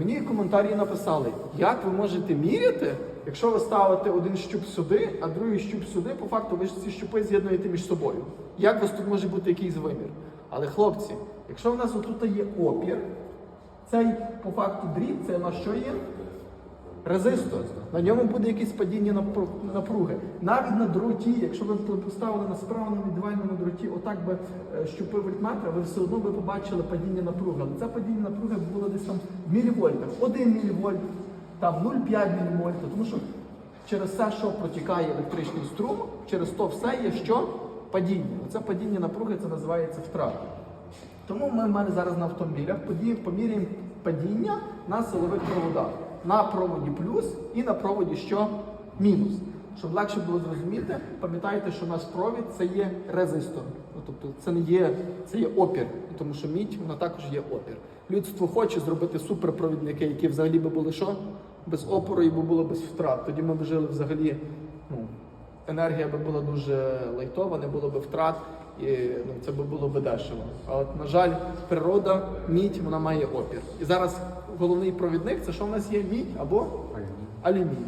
Мені коментарі написали, як ви можете міряти, якщо ви ставите один щуп сюди, а другий щуп сюди, по факту ви ж ці щупи з'єднуєте між собою. Як у вас тут може бути якийсь вимір? Але хлопці, якщо в нас отут є опір, цей по факту дріб, це на що є? Резистор. На ньому буде якесь падіння напруги. Навіть на дроті, якщо ви поставили на справному ідеальному дроті, отак би е, щупи вольтметра, ви все одно би побачили падіння напруги. Але це падіння напруги було десь там в мілівольтах. 1 мілівольт, там 0,5 мілівольта. Тому що через все, що протікає електричний струм, через то все є що? Падіння. Оце падіння напруги це називається втрата. Тому ми в мене зараз на автомобілях поміряємо падіння на силових проводах. На проводі плюс і на проводі що мінус. Щоб легше було зрозуміти, пам'ятайте, що наш провід це є резистор. Ну, тобто це не є, це є опір, тому що мідь вона також є опір. Людство хоче зробити суперпровідники, які взагалі би були що? Без опору і було без втрат. Тоді ми б жили взагалі. Ну, енергія би була дуже лайтова, не було б втрат, і ну, це би було б дешево. А от, на жаль, природа, мідь, вона має опір. І зараз головний провідник це що в нас є? Мідь або алюміній.